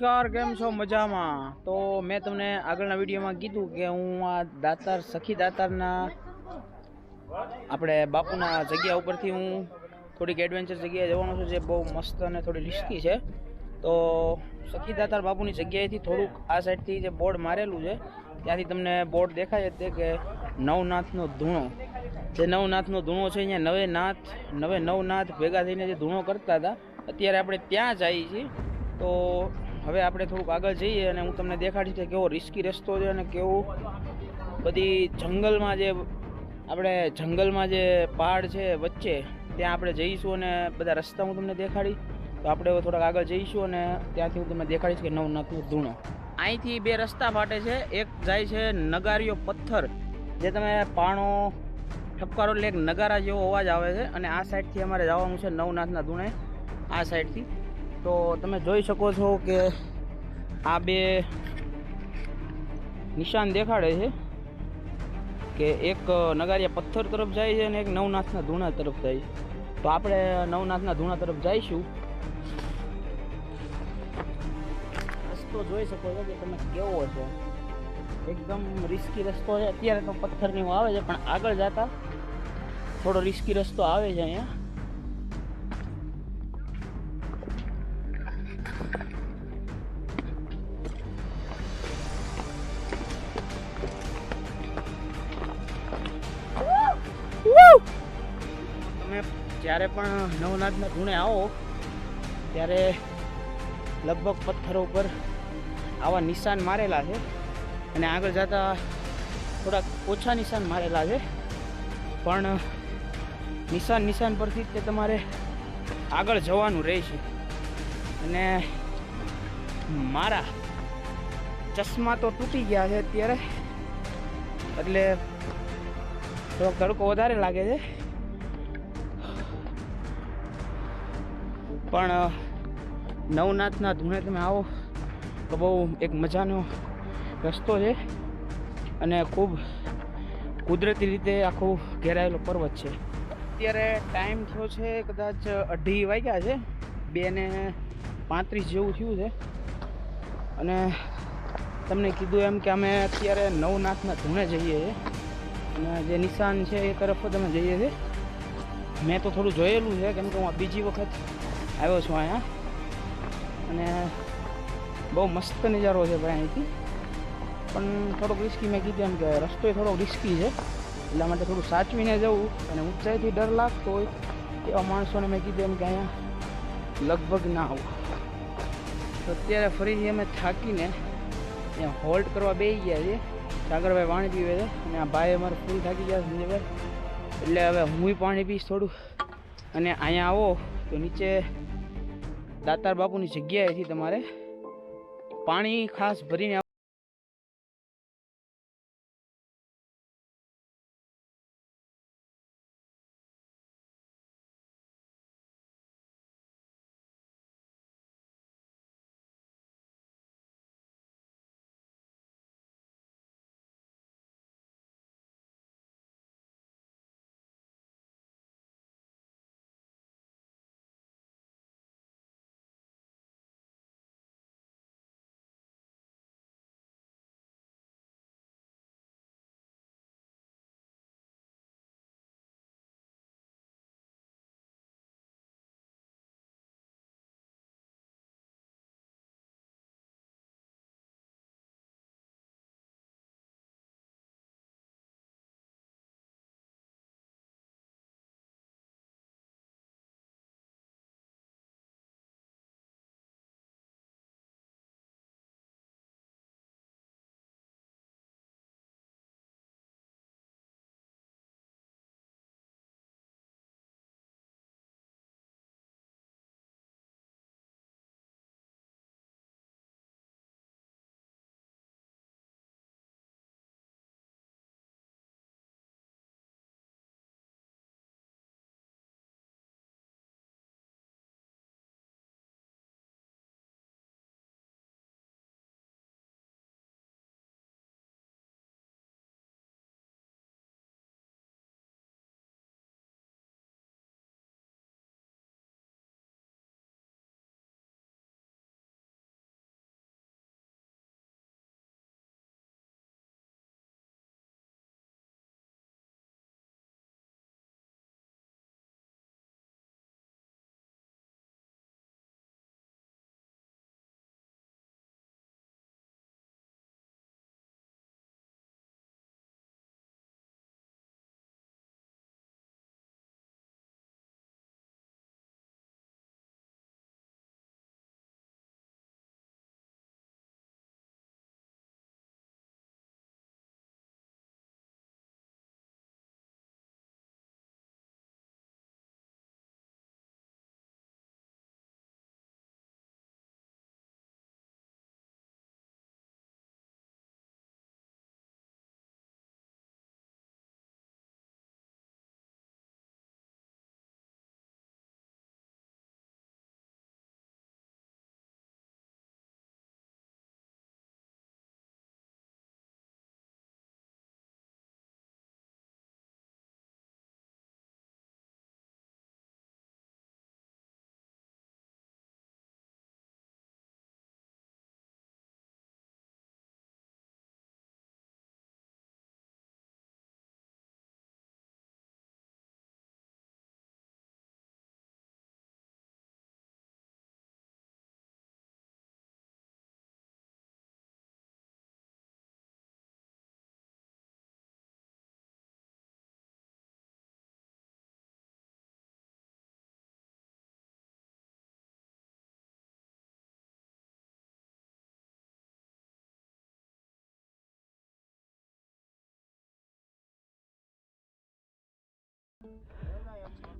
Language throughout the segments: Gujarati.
નમસ્કાર, કેમ છો? મજામાં. તો મેં તમને આગળના વિડીયોમાં કીધું કે હું આ દાતાર, સખી દાતારના આપણે બાપુના જગ્યા ઉપરથી હું થોડીક એડવેન્ચર જગ્યાએ જવાનો છું, જે બહુ મસ્ત અને થોડી રિસ્કી છે. તો સખી દાતાર બાપુની જગ્યાએથી થોડુંક આ સાઈડથી જે બોર્ડ મારેલું છે, ત્યાંથી તમને બોર્ડ દેખાય તે કે નવનાથનો ધૂણો. જે નવનાથનો ધૂણો છે, અહીંયા નવે નાથ, નવે નવનાથ ભેગા થઈને જે ધૂણો કરતા હતા, અત્યારે આપણે ત્યાં જઈએ છીએ. તો હવે આપણે થોડુંક આગળ જઈએ અને હું તમને દેખાડીશ કે કેવો રિસ્કી રસ્તો છે અને કેવું બધી જંગલમાં જે આપણે જંગલમાં જે પહાડ છે વચ્ચે, ત્યાં આપણે જઈશું અને બધા રસ્તા હું તમને દેખાડીશ તો આપણે થોડાક આગળ જઈશું અને ત્યાંથી હું તમને દેખાડીશ કે નવનાથનું ધૂણો. અહીંથી બે રસ્તા ફાટે છે, એક જાય છે નગારીઓ પથ્થર, જે તમે પાણો ઠપકારો એટલે એક નગારા જેવો અવાજ આવે છે અને આ સાઈડથી અમારે જવાનું છે નવનાથના ધૂણે, આ સાઈડથી તો તમે જોઈ શકો છો કે આ બે નિશાન દેખાડે છે કે એક નગારિયા પથ્થર તરફ જાય છે અને એક નવનાથના ધૂણા તરફ જાય તો આપણે નવનાથના ધૂણા તરફ જઈશું. રસ્તો જોઈ શકો છો કે તમે કેવો છે. એકદમ રિસ્કી રસ્તો છે. અત્યારે તો પથ્થરની આવે છે, પણ આગળ જતા થોડો રિસ્કી રસ્તો આવે છે અહીંયા. તમે જ્યારે પણ નવનાથના ગુણે આવો, ત્યારે લગભગ પથ્થરો ઉપર આવા નિશાન મારેલા છે અને આગળ જતા થોડાક ઓછા નિશાન મારેલા છે. પણ નિશાન નિશાન પરથી તે તમારે આગળ જવાનું રહેશે. અને મારા ચશ્મા તો તૂટી ગયા છે અત્યારે. એટલે થોડોક તડકો વધારે લાગે છે. પણ નવનાથના ધૂણે તમે આવો તો બહુ એક મજાનો રસ્તો છે અને ખૂબ કુદરતી રીતે આખું ઘેરાયેલો પર્વત છે. અત્યારે ટાઈમ થયો છે કદાચ અઢી વાગ્યા છે, બે ને પાંત્રીસ જેવું થયું છે. અને તમને કીધું એમ કે અમે અત્યારે નવનાથના ધૂણે જઈએ છીએ. અને જે નિશાન છે એ તરફ અમે જઈએ છીએ. મેં તો થોડું જોયેલું છે, કેમ કે હું બીજી વખત આવ્યો છું અહીંયા. અને બહુ મસ્ત નજારો છે ભાઈ અહીંથી. પણ થોડોક રિસ્કી મેં કીધું એમ કે રસ્તો થોડોક રિસ્કી છે. એટલા માટે થોડું સાચવીને જવું અને ઊંચાઈથી ડર લાગતો હોય એવા માણસોને મેં કીધું એમ કે અહીંયા લગભગ ના આવું. તો અત્યારે ફરીથી અમે થાકીને ત્યાં હોલ્ટ કરવા બેસી ગયા છીએ. સાગરભાઈ પાણી પીવે છે અને આ ભાઈ અમારે ફૂલ થાકી ગયા સંજયભાઈ એટલે હવે હું પાણી પીશ થોડું. અને અહીંયા આવો તો નીચે દાતાર બાપુની જગ્યાએથી તમારે પાણી ખાસ ભરીને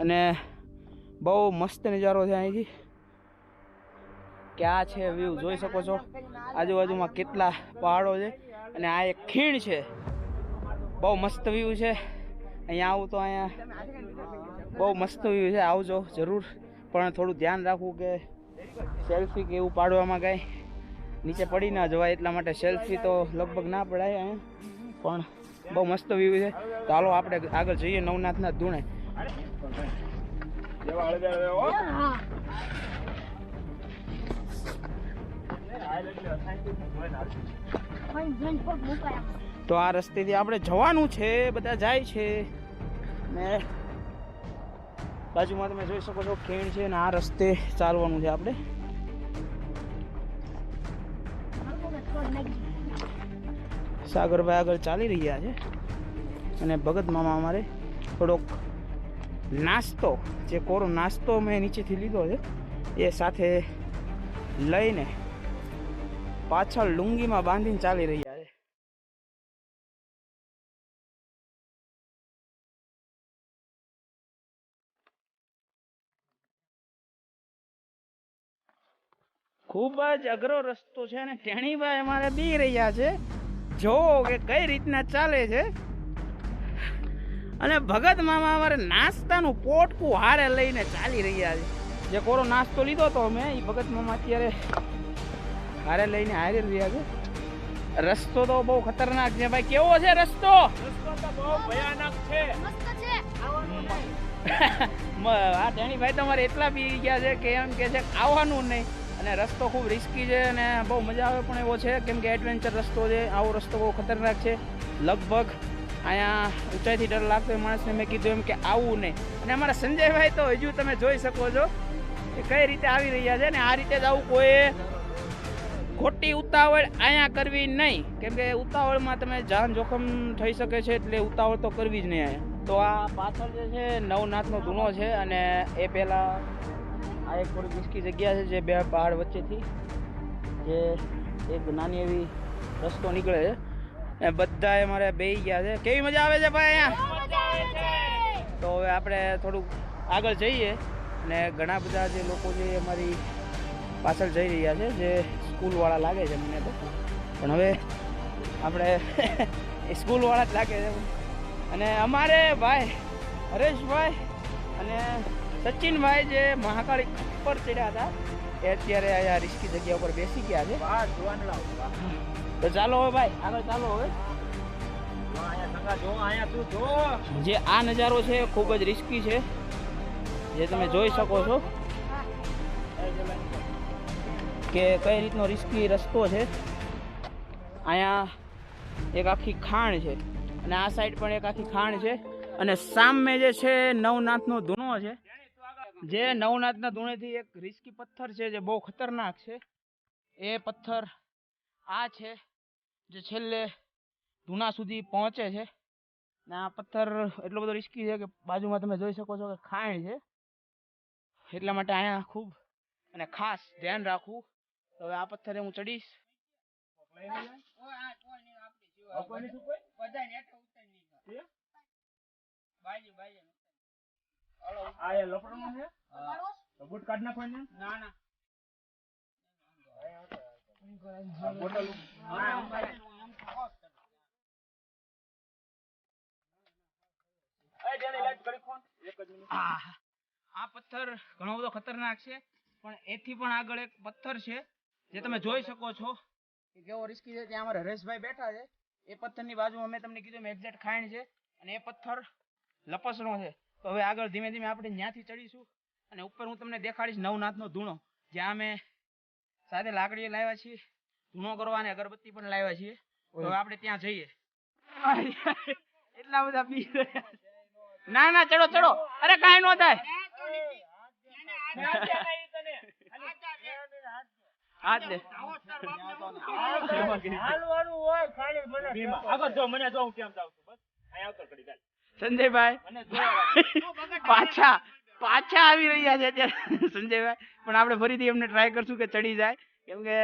અને બહુ મસ્ત નજારો છે અહીંથી. ક્યાં છે વ્યૂ જોઈ શકો છો. આજુબાજુમાં કેટલા પહાડો છે અને આ એક ખીણ છે. બહુ મસ્ત વ્યૂ છે. અહીંયા આવું તો અહીંયા બહુ મસ્ત વ્યૂ છે. આવજો જરૂર. પણ થોડું ધ્યાન રાખવું કે સેલ્ફી કે એવું પાડવામાં કાંઈ નીચે પડી ના જવાય એટલા માટે સેલ્ફી તો લગભગ ના પડાય અહીંયા. પણ બહુ મસ્ત વ્યૂ છે. હાલો આપણે આગળ જઈએ નવનાથના ધૂણે. તો આ રસ્તેથી આપણે જવાનું છે, બધા જાય છે. ને બાજુમાં તમે જોઈ શકો છો, ખીણ છે ને આ રસ્તે ચાલવાનું છે આપણે. સાગરભાઈ આગળ ચાલી રહ્યા છે. અને ભગત મામા અમારે થોડોક નાસ્તો, જે કોરો નાસ્તો મેં નીચેથી લીધો છે, એ સાથે લઈને પાછળ લુંગીમાં બાંધીને ચાલી રહ્યા ખૂબ જ અઘરો રસ્તો છે અને ટેણીભાઈ અમારે બી રહ્યા છે. જો કે કઈ રીતના ચાલે છે? અને ભગત મામા અમારે નાસ્તાનું પોટકું હારે લઈને ચાલી રહ્યા છે. જે કોરો નાસ્તો લીધો તો અમે એ ભગત મામા અત્યારે હારે લઈને હારે રહ્યા છે. રસ્તો તો બહુ ખતરનાક છે. ભાઈ કેવો છે રસ્તો? મ- આ ધેણીભાઈ તમારે એટલા બી ગયા છે કે એમ કે છે આવવાનું નહીં. અને રસ્તો ખૂબ રિસ્કી છે અને બહુ મજા આવે પણ એવો છે, કેમ કે એડવેન્ચર રસ્તો છે, આવો રસ્તો બહુ ખતરનાક છે. લગભગ અહીંયા ઊંચાઈથી ડર લાગતો હોય માણસને, મેં કીધું એમ કે આવવું નહીં. અને અમારા સંજયભાઈ તો હજુ તમે જોઈ શકો છો કે કઈ રીતે આવી રહ્યા છે ને આ રીતે જ આવું કોઈ ખોટી ઉતાવળ અહીંયા કરવી નહીં. કેમ કે ઉતાવળમાં તમે જાન જોખમ થઈ શકે છે એટલે ઉતાવળ તો કરવી જ નહીં અહીંયા. તો આ પાછળ જે છે નવનાથનો ધૂણો છે અને એ પહેલાં આ એક થોડી રિસ્કી જગ્યા છે જે બે પહાડ વચ્ચેથી જે એક નાની એવી રસ્તો નીકળે છે. એ બધા અમારે બેહી ગયા છે. કેવી મજા આવે છે ભાઈ અહીંયા? તો હવે આપણે થોડુંક આગળ જઈએ અને ઘણા બધા જે લોકો જે અમારી પાછળ જઈ રહ્યા છે જે સ્કૂલવાળા લાગે છે મને તો. પણ હવે આપણે સ્કૂલવાળા જ લાગે છે. અને અમારે ભાઈ હરેશભાઈ અને સચિનભાઈ જે મહાકાળી ઉપર ચડ્યા હતા એ અત્યારે અહીંયા રિસ્કી જગ્યા ઉપર બેસી ગયા છે. તો ચાલો હવે ભાઈ આગળ ચાલો હવે. જે આ નજારો છે ખૂબ જ રિસ્કી છે. જે તમે જોઈ શકો છો કે કઈ રીતનો રિસ્કી રસ્તો છે. અહીંયા એક આખી ખાણ છે અને આ સાઈડ પણ એક આખી ખાણ છે. અને સામે જે છે નવનાથનો ધૂણો છે. જે નવનાથના ધૂણેથી એક રિસ્કી પથ્થર છે, જે બહુ ખતરનાક છે, એ પથ્થર આ છે, જે છેલ્લે ધૂણા સુધી પહોંચે છે. ને આ પથ્થર એટલો બધો રિસ્કી છે કે બાજુમાં તમે જોઈ શકો છો કે ખાણ છે. એટલા માટે અહીંયા ખૂબ અને ખાસ ધ્યાન રાખવું. હવે આ પથ્થરે હું ચડીશ. ના ના. આ આ પથ્થર ઘણો બધો ખતરનાક છે પણ એથી પણ આગળ એક પથ્થર છે જે તમે જોઈ શકો છો. કે કેવો રિસ્કી છે ત્યાં અમારા હરેશભાઈ બેઠા છે. એ પથ્થરની બાજુ અમે તમને કીધું એક્ઝેક્ટ ખાણ છે અને એ પથ્થર લપસણો છે. તો હવે આગળ ધીમે ધીમે આપણે ત્યાંથી ચડીશું અને ઉપર હું તમને દેખાડીશ નવનાથનો ધૂણો જ્યાં અમે સાથે લાકડીઓ લાવ્યા છીએ ધૂણો કરવા અને અગરબત્તી પણ લાવ્યા છીએ તો હવે આપણે ત્યાં જઈએ એટલા બધા પી ના ના ચડો ચડો અરે કાંઈ ન થાય હાથ દે સંજયભાઈ પાછા પાછા આવી રહ્યા છે અત્યારે. સંજયભાઈ પણ આપણે ફરીથી એમને ટ્રાય કરશું કે ચડી જાય. કેમ કે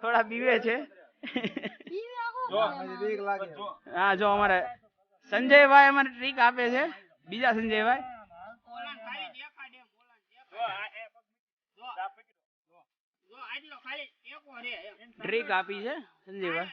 થોડા બીવે છે. હા જો અમારે સંજયભાઈ અમારે ટ્રીક આપે છે. બીજા સંજયભાઈ. ટ્રીક આપી છે સંજયભાઈ.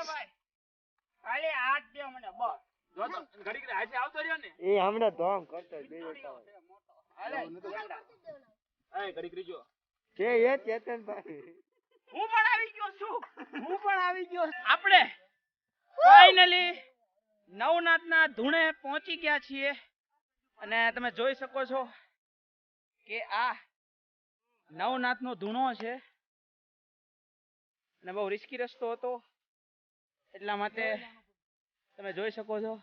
તો તા. છે ભાઈ. ખાલી હાથ દે મને બસ. એ હમણાં ધોમ કરતો જ બે હાલે, છે એ ચેતનભાઈ. હું પણ આવી ગયો છું. હું પણ આવી ગયો આપણે ફાઇનલી નવનાથના ધૂણે પહોંચી ગયા છીએ. અને તમે જોઈ શકો છો કે આ નવનાથનો ધૂણો છે. અને બહુ રિસ્કી રસ્તો હતો. એટલા માટે તમે જોઈ શકો છો.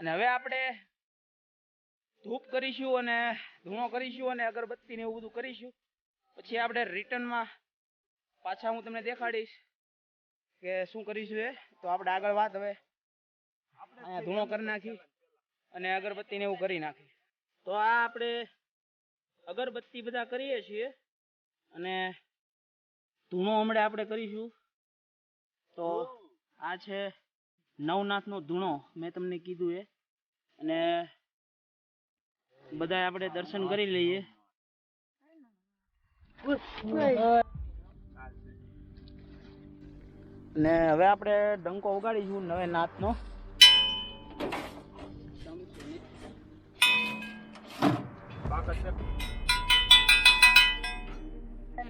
અને હવે આપણે ધૂપ કરીશું અને ધૂણો કરીશું અને અગરબત્તી ને એવું બધું કરીશું. પછી આપણે રિટર્નમાં પાછા હું તમને દેખાડીશ કે શું કરીશું એ. તો આપણે આગળ વાત હવે. ધૂણો કરી નાખી અને અગરબત્તી ને એવું કરી નાખી. તો આ આપણે અગરબત્તી બધા કરીએ છીએ અને ધૂણો હમણાં આપણે કરીશું. તો આ છે નવનાથનો ધૂણો, મેં તમને કીધું એ. અને બધા આપણે દર્શન કરી લઈએ. ને હવે આપણે ડંકો ઉગાડીશું નવે નાથનો.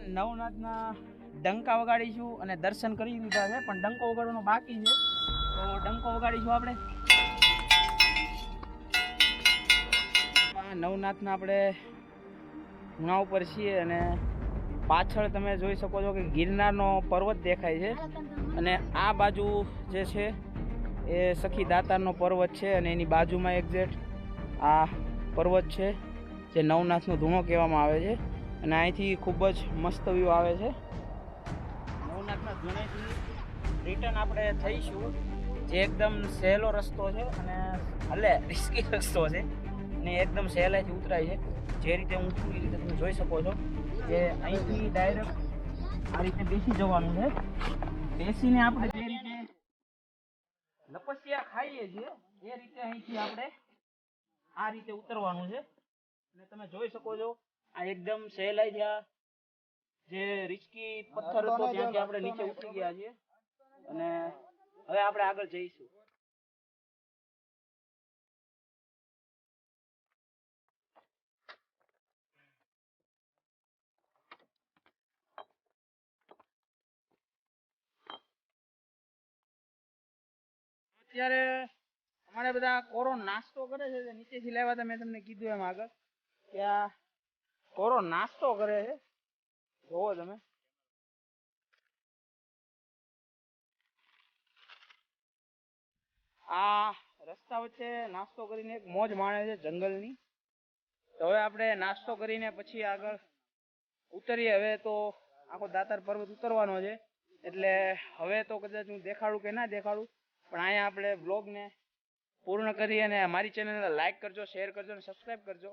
નવનાથના ડંકા વગાડીશું અને દર્શન કરી લીધા છે, પણ ડંકો વગાડવાનો બાકી છે. તો ડંકો વગાડીશું આપણે. નવનાથના આપણે ખૂણા ઉપર છીએ અને પાછળ તમે જોઈ શકો છો કે ગિરનારનો પર્વત દેખાય છે. અને આ બાજુ જે છે, એ સખી દાતારનો પર્વત છે અને એની બાજુમાં એક્ઝેક્ટ આ પર્વત છે, જે નવનાથનો ધૂણો કહેવામાં આવે છે. અને અહીંથી ખૂબ જ મસ્ત વ્યૂ આવે છે. નવનાથના ધૂણેથી રિટર્ન આપણે થઈશું. જે એકદમ સહેલો રસ્તો છે અને હલે રિસ્કી રસ્તો છે, અને એકદમ સહેલાઈથી ઉતરાય છે. જે રીતે હું છું એ રીતે તમે જોઈ શકો છો કે અહીંથી ડાયરેક્ટ આ રીતે બેસી જવાનું છે. બેસીને આપણે જે રીતે લપસિયા ખાઈએ છીએ, એ રીતે અહીંથી આપણે આ રીતે ઉતરવાનું છે. અને તમે જોઈ શકો છો આ એકદમ સહેલાઈ આ જે રિસ્કી પથ્થર હતો ત્યાંથી આપણે નીચે ઉતરી ગયા છીએ. અને હવે આપણે આગળ જઈશું. અત્યારે અમારે બધા કોરો નાસ્તો કરે છે નીચેથી લાવ્યા હતા મેં તમને કીધું એમ આગળ. કે આ કોરો નાસ્તો કરે છે? જોવો તમે. આ રસ્તા વચ્ચે નાસ્તો કરીને એક મોજ માણે છે જંગલની. તો હવે આપણે નાસ્તો કરીને પછી આગળ ઉતરીએ. હવે તો આખો દાતાર પર્વત ઉતરવાનો છે. એટલે હવે તો કદાચ હું દેખાડું કે ના દેખાડું, પણ અહીંયા આપણે બ્લોગને પૂર્ણ કરી અને મારી ચેનલને લાઈક કરજો શેર કરજો અને સબસ્ક્રાઈબ કરજો.